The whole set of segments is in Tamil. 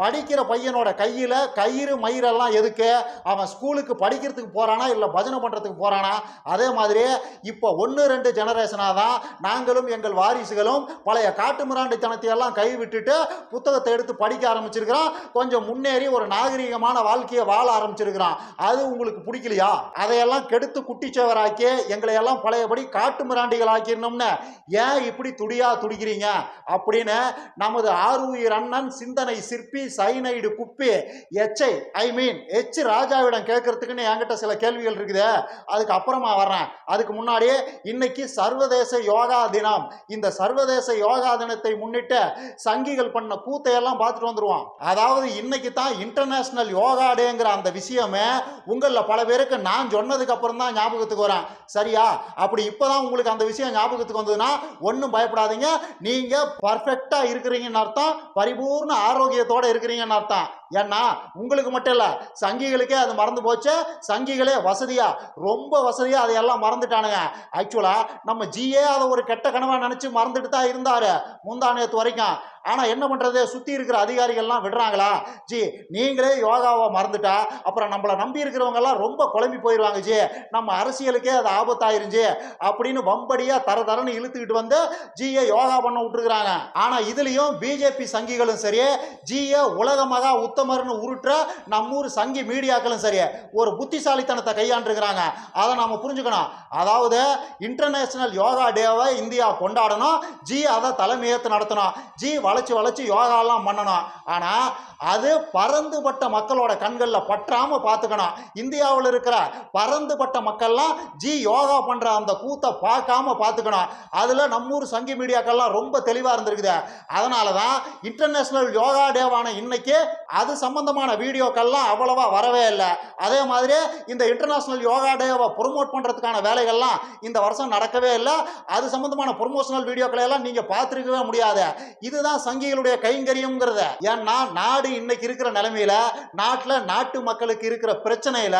படிக்கிற பையனோட கையில் கயிறு மயிரெல்லாம் எதுக்கு? அவன் ஸ்கூலுக்கு படிக்கிறதுக்கு போகிறானா இல்லை பஜனை பண்ணுறதுக்கு போகிறானா அதே மாதிரி இப்போ ஒன்று ரெண்டு ஜெனரேஷனாக தான் நாங்களும் எங்கள் வாரிசுகளும் பழைய காட்டு கைவிட்டுட்டு எல்லாம் புத்தகத்தை எடுத்து படிக்க ஆரம்பிச்சிருக்கிறோம். கொஞ்சம் முன்னேறி ஒரு நாகரிகமான வாழ்க்கையை வாழ ஆரம்பிச்சிருக்கிறோம். அது உங்களுக்கு பிடிக்கலையா? அதையெல்லாம் கெடுத்து குட்டிச்சவராக்கி எங்களை எல்லாம் பழையபடி காட்டு மிராண்டிகள் ஆக்கிடணும்னு ஏன் இப்படி துடியா துடிக்கிறீங்க? அப்படின்னு நமது ஆருயிர் அண்ணன் சிந்தனை சிற்பி சைனைடு குப்பி எச்ஐ ஐ மீன் எச் ராஜாவிடம் கேட்கறதுக்குன்னு என்கிட்ட சில கேள்விகள் இருக்குது. அதுக்கு அப்புறமா வர்றேன். அதுக்கு முன்னாடியே இன்னைக்கு சர்வதேச யோகா தினம். இந்த சர்வதேச யோகா தினத்தை முன்னிட்டு சங்கிகள் பண்ண கூத்தையெல்லாம் பார்த்துட்டு வந்துருவோம் அதாவது இன்னைக்கு தான் இன்டர்நேஷனல் யோகா டேங்கிற அந்த விஷயமே உங்களில் பல பேருக்கு நான் சொன்னதுக்கு அப்புறம் தான் ஞாபகத்துக்கு வரேன். சரியா? அப்படி இப்போதான் உங்களுக்கு அந்த விஷயம் ஞாபகத்துக்கு வந்ததுன்னா ஒன்றும் பயப்படாதீங்க. நீங்க பர்ஃபெக்டாக இருக்கிறீங்கன்னு அர்த்தம். பரிபூர்ண ஆரோக்கியத்தோட இருக்கிறீங்கன்னு அர்த்தம் ஏன்னா உங்களுக்கு மட்டும் இல்லை சங்கிகளுக்கே அது மறந்து போச்சு. சங்கிகளே வசதியா ரொம்ப வசதியா அதையெல்லாம் மறந்துட்டானுங்க. ஆக்சுவலா நம்ம ஜியே அதை ஒரு கெட்ட கனவா நினைச்சு மறந்துட்டு தான் இருந்தாரு முந்தா நேத்து வரைக்கும். ஆனா என்ன பண்றது? சுத்தி இருக்கிற அதிகாரிகள்லாம் விடுறாங்களா? ஜி நீங்களே யோகாவை மறந்துட்டா அப்புறம் நம்மளை நம்பி இருக்கிறவங்க எல்லாம் ரொம்ப குழம்பி போயிடுவாங்க ஜி. நம்ம அரசியலுக்கே அது ஆபத்தாயிருச்சு அப்படின்னு வம்படியா தர தரன்னு இழுத்துக்கிட்டு வந்து ஜியை யோகா பண்ண விட்டுருக்குறாங்க. ஆனா இதுலயும் பிஜேபி சங்கிகளும் சரி ஜியை உலக மகா உத்தமர்னு உருட்டுற நம்ம ஊர் சங்கி மீடியாக்களும் சரி ஒரு புத்திசாலித்தனத்தை கையாண்டுருக்கிறாங்க. அதை நாம் புரிஞ்சுக்கணும். அதாவது இன்டர்நேஷனல் யோகா டேவை இந்தியா கொண்டாடணும். ஜி அதை தலைமையேற்று நடத்தணும். ஜி வளைச்சு வளைச்சு யோகாலாம் பண்ணணும். ஆனால் அது பறந்துபட்ட மக்களோட கண்களில் பற்றாமல் பார்த்துக்கணும். இந்தியாவில் இருக்கிற பறந்துபட்ட மக்கள்லாம் ஜி யோகா பண்ணுற அந்த கூத்தை பார்க்காம பார்த்துக்கணும். அதில் நம்மூர் சங்கி மீடியாக்கள்லாம் ரொம்ப தெளிவாக இருந்திருக்குது. அதனால தான் இன்டர்நேஷ்னல் யோகா டேவான இன்னைக்கு அது அது சம்பந்தமான வீடியோக்கள்லாம் அவ்வளவா வரவே இல்லை. அதே மாதிரி இந்த இன்டர்நேஷனல் யோகா டேவை ப்ரொமோட் பண்ணுறதுக்கான வேலைகள்லாம் இந்த வருஷம் நடக்கவே இல்லை. அது சம்பந்தமான ப்ரொமோஷனல் வீடியோக்களை எல்லாம் நீங்கள் பார்த்துருக்கவே முடியாது. இதுதான் சங்கிகளுடைய கைங்கரியங்கிறத ஏன்னா நாடு இன்னைக்கு இருக்கிற நிலைமையில நாட்டில் நாட்டு மக்களுக்கு இருக்கிற பிரச்சனையில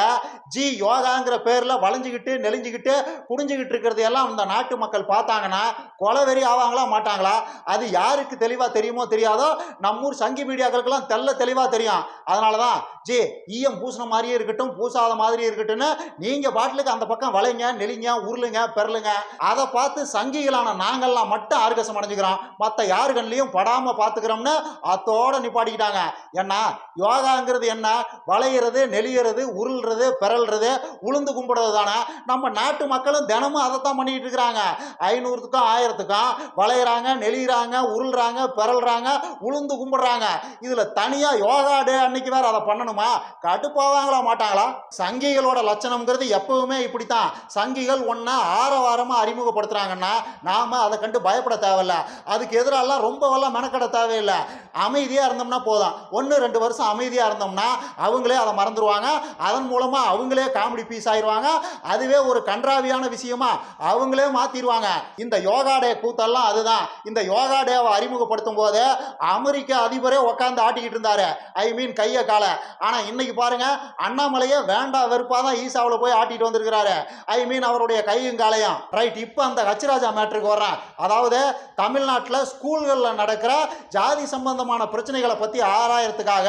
ஜி யோகாங்கிற பேரில் வளைஞ்சுக்கிட்டு நெளிஞ்சுக்கிட்டு குடிஞ்சிக்கிட்டு இருக்கிறது எல்லாம் இந்த நாட்டு மக்கள் பார்த்தாங்கன்னா கொலவெறி ஆவாங்களா மாட்டாங்களா? அது யாருக்கு தெளிவாக தெரியுமோ தெரியாதோ நம்மூர் சங்கி மீடியாக்களுக்கெல்லாம் தெல்ல தெளிவாக தெரியும். அதனால தான் ஜி ஈயம் பூசின மாதிரியே இருக்கட்டும் பூசாத மாதிரியே இருக்கட்டும்னு நீங்க பாட்டிலுக்கு அந்த பக்கம் வளைங்க நெளிங்க உருளுங்க பெருளுங்க. அதை பார்த்து சங்கிகளான நாங்கள்லாம் மட்டும் ஆர்கசம் அடைஞ்சுக்கிறோம். மற்ற யாரு கண்ணிலையும் படாம பார்த்துக்கிறோம்னு அத்தோட நிப்பாட்டிக்கிட்டாங்க. ஏன்னா யோகாங்கிறது என்ன? வளையிறது நெளியறது உருள்றது பெறல்றது உளுந்து கும்பிடுறது தானே. நம்ம நாட்டு மக்களும் தினமும் அதைத்தான் பண்ணிட்டு இருக்கிறாங்க. ஐநூறுத்துக்கும் ஆயிரத்துக்கும் வளையிறாங்க நெளியிறாங்க உருள்றாங்க பெறல்றாங்க உளுந்து கும்பிடுறாங்க. இதுல தனியா யோகா டே அன்னைக்கு வேற அதை பண்ணணுமா? கடுப்பாவாங்களா மாட்டாங்களா? சங்கிகளோட லட்சணம்ங்கிறது எப்பவுமே இப்படித்தான். சங்கிகள் ஒன்னா ஆரவாரமா அறிமுகப்படுத்துறாங்கன்னா நாம அதை கண்டு பயப்பட தேவையில்ல. அதுக்கு எதிரெல்லாம் ரொம்பவெல்லாம் மெனக்கட தேவையில்லை. அமைதியா இருந்தோம்னா போதும். ஒன்று ரெண்டு வருஷம் அமைதியா இருந்தோம்னா அவங்களே அதை மறந்துடுவாங்க அதன் மூலமா அவங்களே காமெடி பீஸ் ஆயிடுவாங்க அதுவே ஒரு கன்றாவியான விஷயமா அவங்களே மாத்திடுவாங்க இந்த யோகா டே கூத்தெல்லாம் அதுதான். இந்த யோகா டேவை அறிமுகப்படுத்தும் போது அமெரிக்க அதிபரே உட்காந்து ஆட்டிக்கிட்டு இருந்தாரு. ஐ மீன் கையை காலை. ஆனா இன்னைக்கு பாருங்க அண்ணாமலையே வேண்டா வெறுப்பா தான் ஈசாவில் போய் ஆட்டிட்டு வந்திருக்கிறாரு. ஐ மீன் அவருடைய கையும் காலையும். ரைட் இப்போ அந்த ஹச்ராஜா மேட்ருக்கு வர்றேன். அதாவது தமிழ்நாட்டில் ஸ்கூல்களில் நடக்கிற ஜாதி சம்பந்தமான பிரச்சனைகளை பற்றி ஆராயறதுக்காக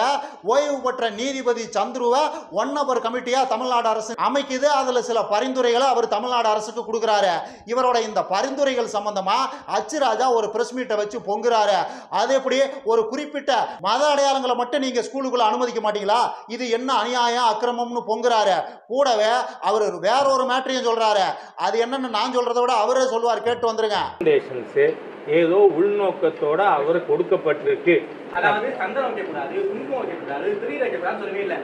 ஓய்வு பெற்ற நீதிபதி சந்துருவை ஒன் நபர் கமிட்டியாக தமிழ்நாடு அரசு அமைக்குது. அதில் சில பரிந்துரைகளை அவர் தமிழ்நாடு அரசுக்கு கொடுக்குறாரு. இவரோட இந்த பரிந்துரைகள் சம்பந்தமாக அச்சுராஜா ஒரு பிரஸ் மீட்டை வச்சு பொங்குறாரு. அது எப்படி? ஒரு குறிப்பிட்ட மத அடையாளங்களை மட்டும் நீங்கள் ஸ்கூலுக்குள்ள அனுமதிக்க மாட்டீங்களா? இது என்ன அநியாயம் அக்கிரமம்னு பொங்குறாரு. கூடவே அவர் வேற ஒரு மேட்டரையும் சொல்றாரு. அது என்னன்னு நான் சொல்றதை விட அவரே சொல்வார் கேட்டு வந்துருங்க. ஏதோ உள்நோக்கத்தோட அவர் கொடுக்கப்பட்டிருக்கு. அதாவது சந்தனம் வைக்கக்கூடாது குங்குமம் வைக்கக்கூடாது திடீர் வைக்கக்கூடாது சொல்லவே இல்லை.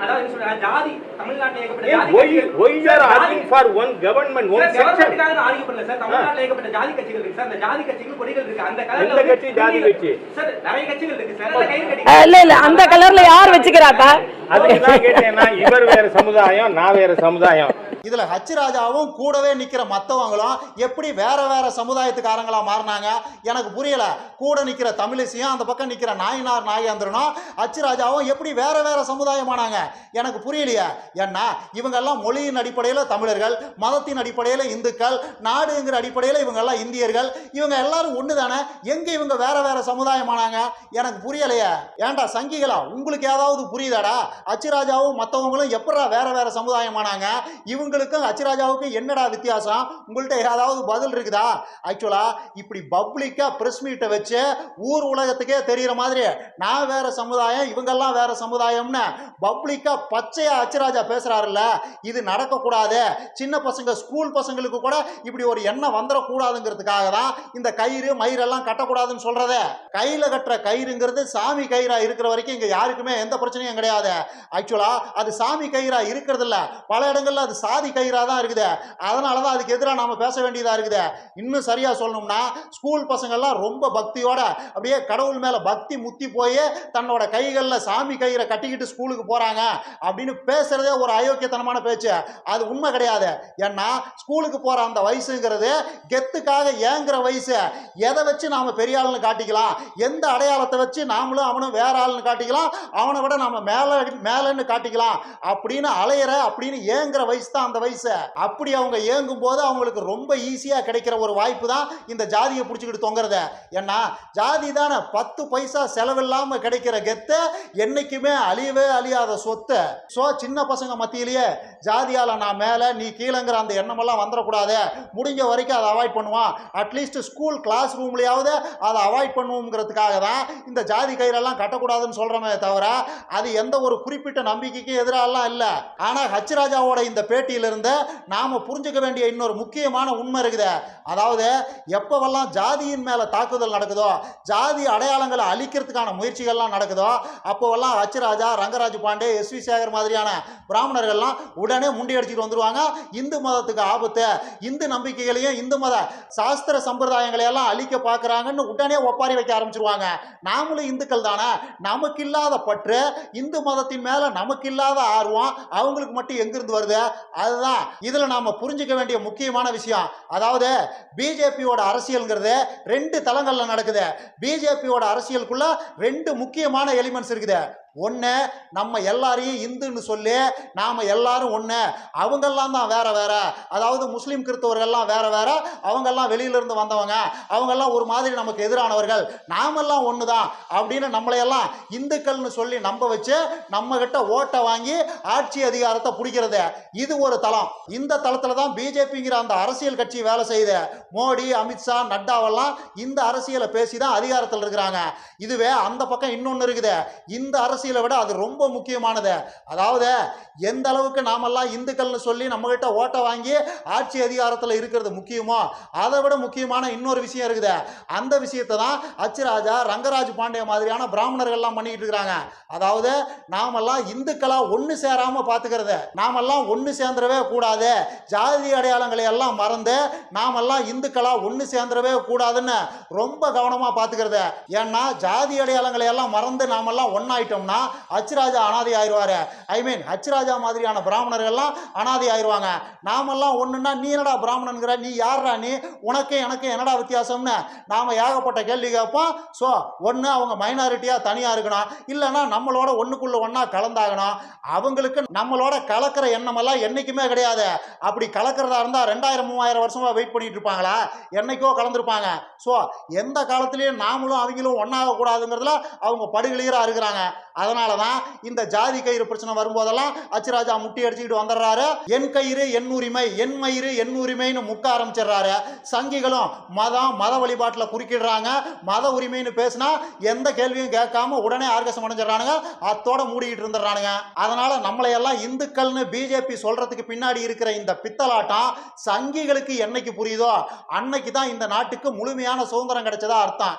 அதாவது என்ன சொல்றாங்க? ஜாதி தமிழ்நாட்டில் ஏகப்பட்ட ஜாதி ஒய் கட்சிகள் ஒய் சார், ஆர் ஜாதி- arguing for one government one sir, section government-க்காக நான் argue பண்ணல சார். தமிழ்நாட்டில் ஏகப்பட்ட ஜாதி கட்சிகள் இருக்கு சார். அந்த ஜாதி கட்சிகள் கொடிகள் இருக்கு. அந்த colourல எந்த வந்து கட்சி? ஜாதி கொடிகள்- கட்சி? சார், நிறைய கட்சிகள் இருக்கு சார். அந்த கயிறு அஹ் கட்டி- இல்ல இல்ல. அந்த கலர்ல யார் வச்சுக்கிறாப்பா? அதுக்கு தான் கேட்டேன்னா இவர் வேற சமுதாயம் நான் வேற சமுதாயம். இதுல ஹச் ராஜாவும் கூடவே நிக்கிற மத்தவங்களும் எப்படி வேற வேற சமுதாயத்துக்காரங்களா மாறினாங்க? எனக்கு புரியல. கூட நிக்கிற தமிழிசையும் அந்த பக்கம் நிற்கிற நாயினார் நாயேந்திரனும் அச்சு ராஜாவும் எப்படி வேற வேற சமுதாயமானாங்க? எனக்கு புரியலையே. ஏன்னா இவங்கெல்லாம் மொழியின் அடிப்படையில் தமிழர்கள் மதத்தின் அடிப்படையில் இந்துக்கள் நாடுங்கிற அடிப்படையில் இவங்கெல்லாம் இந்தியர்கள். இவங்க எல்லாரும் ஒன்று தானே எங்கே இவங்க வேற வேற சமுதாயமானாங்க? எனக்கு புரியலையே. ஏன்டா சங்கிகளா? உங்களுக்கு ஏதாவது புரியுதாடா? அச்சுராஜாவும் மற்றவங்களும் எப்படா வேற வேற சமுதாயமானாங்க? இவங்களுக்கும் அச்சுராஜாவுக்கும் என்னடா வித்தியாசம்? உங்கள்கிட்ட ஏதாவது பதில் இருக்குதா? ஆக்சுவலா இப்படி பப்ளிக்காக பிரஸ் மீட்டை வச்சு ஊர் உலகத்துக்கே தெரிகிற மாதிரி நான் வேற சமுதாயம் இவங்கெல்லாம் வேற சமுதாயம்னு பப்ளிக்கா பச்சையா அச்சுராஜா பேசுறாருல்ல இது நடக்கக்கூடாது. சின்ன பசங்க ஸ்கூல் பசங்களுக்கு கூட இப்படி ஒரு எண்ணம் வந்துடக்கூடாதுங்கிறதுக்காக தான் இந்த கயிறு மயிரெல்லாம் கட்டக்கூடாதுன்னு சொல்றதே. கையில கட்டுற கயிறுங்கிறது சாமி கயிறா இருக்கிற வரைக்கும் இங்க யாருக்குமே எந்த பிரச்சனையும் கிடையாது. ஆக்சுவலா அது சாமி கயிறா இருக்கிறது இல்ல பல இடங்கள்ல அது சாதி கயிறா தான் இருக்குது. அதனால தான் அதுக்கு எதிராக நாம பேச வேண்டியதா இருக்குது. இன்னும் சரியா சொல்லணும்னா ஸ்கூல் பசங்கள்லாம் ரொம்ப பக்தியோட அப்படியே கடவுள் மேல பக்தி முத்தி போய் தன்னோட கைகளில் சாமி கயிறை கட்டிக்கிட்டு ஸ்கூலுக்கு போகிறாங்க அப்படின்னு பேசுகிறதே ஒரு அயோக்கியத்தனமான பேச்சு. அது உண்மை கிடையாது. ஏன்னா ஸ்கூலுக்கு போகிற அந்த வயசுங்கிறது கெத்துக்காக ஏங்குற வயசு. எதை வச்சு நாம் பெரிய ஆளுன்னு காட்டிக்கலாம்? எந்த அடையாளத்தை வச்சு நாமளும் அவனும் வேற ஆளுன்னு காட்டிக்கலாம்? அவனை விட நாம் மேலே மேலேன்னு காட்டிக்கலாம். அப்படின்னு அலையிற அப்படின்னு ஏங்குற வயசு தான் அந்த வயசு. அப்படி அவங்க ஏங்கும் போது அவங்களுக்கு ரொம்ப ஈஸியாக கிடைக்கிற ஒரு வாய்ப்பு தான் இந்த ஜாதியை பிடிச்சிக்கிட்டு தொங்குறது. ஏன்னா ஜாதி தானே பத்து பைசா செலவில்லாமல் கிடைக்கிற கெத்து என்னைக்குமே அழியவே அழியாத சொத்து. ஸோ சின்ன பசங்க மத்தியிலேயே ஜாதியால் நான் மேலே நீ கீழேங்கிற அந்த எண்ணமெல்லாம் வந்துடக்கூடாது முடிஞ்ச வரைக்கும் அதை அவாய்ட் பண்ணுவான். அட்லீஸ்ட் ஸ்கூல் கிளாஸ் ரூம்லையாவது அதை அவாய்ட் பண்ணுவோங்கிறதுக்காக தான் இந்த ஜாதி கயிறெல்லாம் கட்டக்கூடாதுன்னு சொல்கிறோமே தவிர அது எந்த ஒரு குறிப்பிட்ட நம்பிக்கைக்கும் எதிராலாம் இல்லை. ஆனால் ஹச்ராஜாவோட இந்த பேட்டியிலிருந்து நாம் புரிஞ்சுக்க வேண்டிய இன்னொரு முக்கியமான உண்மை இருக்குது. அதாவது எப்போவெல்லாம் ஜாதியின் மேலே தாக்குதல் நடக்குதோ ஜாதி அடையாளங்கள் அழிக்கிறதுக்கான முயற்சிகள்லாம் நடக்குதோ அப்போவெல்லாம் அச்சுராஜா ரங்கராஜ் பாண்டே எஸ் வி சேகர் மாதிரியான பிராமணர்கள்லாம் உடனே முண்டி அடிச்சுட்டு வந்துருவாங்க. இந்து மதத்துக்கு ஆபத்து இந்து நம்பிக்கைகளையும் இந்து மத சாஸ்திர சம்பிரதாயங்களை எல்லாம் அழிக்க பார்க்குறாங்கன்னு உடனே ஒப்பாரி வைக்க ஆரம்பிச்சிருவாங்க. நாமளும் இந்துக்கள் தானே? நமக்கு இல்லாத பற்று இந்து மதத்தின் மேல நமக்கு இல்லாத ஆர்வம் அவங்களுக்கு மட்டும் எங்கிருந்து வருது? அதுதான். இதுல நாம புரிஞ்சுக்க வேண்டிய முக்கியமான விஷயம். அதாவது பிஜேபியோட அரசியல்ங்கிறது ரெண்டு தளங்கள்ல நடக்குது. பிஜேபியோட அரசியல் அரசியலுக்குள்ள ரெண்டு முக்கியமான எலிமெண்ட்ஸ் இருக்குது. ஒன்று நம்ம எல்லாரையும் இந்துன்னு சொல்லி நாம் எல்லாரும் ஒன்று அவங்கெல்லாம் தான் வேற வேற. அதாவது முஸ்லீம் கிறிஸ்தவர்கள்லாம் வேற வேற. அவங்கெல்லாம் வெளியிலிருந்து வந்தவங்க. அவங்கெல்லாம் ஒரு மாதிரி நமக்கு எதிரானவர்கள். நாமெல்லாம் ஒன்று தான் அப்படின்னு நம்மளையெல்லாம் இந்துக்கள்னு சொல்லி நம்ப வச்சு நம்மக்கிட்ட ஓட்டை வாங்கி ஆட்சி அதிகாரத்தை பிடிக்கிறது. இது ஒரு தளம். இந்த தளத்தில் தான் பிஜேபிங்கிற அந்த அரசியல் கட்சி வேலை செய்யுது. மோடி அமித்ஷா நட்டாவெல்லாம் இந்த அரசியலை பேசி தான் அதிகாரத்தில் இருக்கிறாங்க. இதுவே அந்த பக்கம் இன்னொன்று இருக்குது. இந்த அரசு அரசியலை விட அது ரொம்ப முக்கியமானது. அதாவது எந்த அளவுக்கு நாமெல்லாம் இந்துக்கள்னு சொல்லி நம்மகிட்ட ஓட்டை வாங்கி ஆட்சி அதிகாரத்தில் இருக்கிறது முக்கியமோ அதை விட முக்கியமான இன்னொரு விஷயம் இருக்குது. அந்த விஷயத்தை தான் அச்சுராஜா ரங்கராஜ் பாண்டிய மாதிரியான பிராமணர்கள்லாம் பண்ணிக்கிட்டு இருக்கிறாங்க. அதாவது நாமெல்லாம் இந்துக்களாக ஒன்று சேராம பார்த்துக்கிறது நாமெல்லாம் ஒன்று சேர்ந்துடவே கூடாது. ஜாதி அடையாளங்களை எல்லாம் மறந்து நாமெல்லாம் இந்துக்களாக ஒன்று சேர்ந்துடவே கூடாதுன்னு ரொம்ப கவனமாக பார்த்துக்கிறது ஏன்னா ஜாதி அடையாளங்களை எல்லாம் மறந்து நாமெல்லாம் ஒன்றாயிட்டோம்னா அச்சுராஜா அனாதை ஆயிடுவாரு. ஐ மீன் அச்சுராஜா மாதிரியான பிராமணர்கள்லாம் அனாதை ஆயிடுவாங்க. நாமெல்லாம் ஒன்றுன்னா நீ என்னடா பிராமணனுங்கிற நீ யார்டா நீ? உனக்கு எனக்கு என்னடா வித்தியாசம்னு? நாம் ஏகப்பட்ட கேள்வி கேட்போம். ஸோ ஒன்று அவங்க மைனாரிட்டியாக தனியாக இருக்கணும். இல்லைன்னா நம்மளோட ஒன்றுக்குள்ளே ஒன்றா கலந்தாகணும். அவங்களுக்கு நம்மளோட கலக்கிற எண்ணமெல்லாம் என்றைக்குமே கிடையாது. அப்படி கலக்கிறதா இருந்தால் ரெண்டாயிரம் மூவாயிரம் வருஷமாக வெயிட் பண்ணிட்டு இருப்பாங்களா? என்னைக்கோ கலந்துருப்பாங்க. ஸோ எந்த காலத்துலேயும் நாமளும் அவங்களும் ஒன்றாக கூடாதுங்கிறதுல அவங்க படுகொலிகராக இருக்கிறாங்க. அதனால தான் இந்த ஜாதி கயிறு பிரச்சனை வரும்போதெல்லாம் அச்சுராஜா முட்டி அடிச்சுக்கிட்டு வந்துடுறாரு. என் கயிறு என் உரிமை என் மயிறு என் உரிமைன்னு முக்க ஆரம்பிச்சிடுறாரு. சங்கிகளும் மதம் மத வழிபாட்டில் குறுக்கிடுறாங்க. மத உரிமைன்னு பேசினா எந்த கேள்வியும் கேட்காம உடனே ஆர்கசம் அடைஞ்சிடறானுங்க. அத்தோட மூடிக்கிட்டு இருந்துடுறானுங்க. அதனால நம்மளையெல்லாம் இந்துக்கள்னு பிஜேபி சொல்றதுக்கு பின்னாடி இருக்கிற இந்த பித்தலாட்டம் சங்கிகளுக்கு என்னைக்கு புரியுதோ அன்னைக்கு தான் இந்த நாட்டுக்கு முழுமையான சுதந்திரம் கிடைச்சதா அர்த்தம்.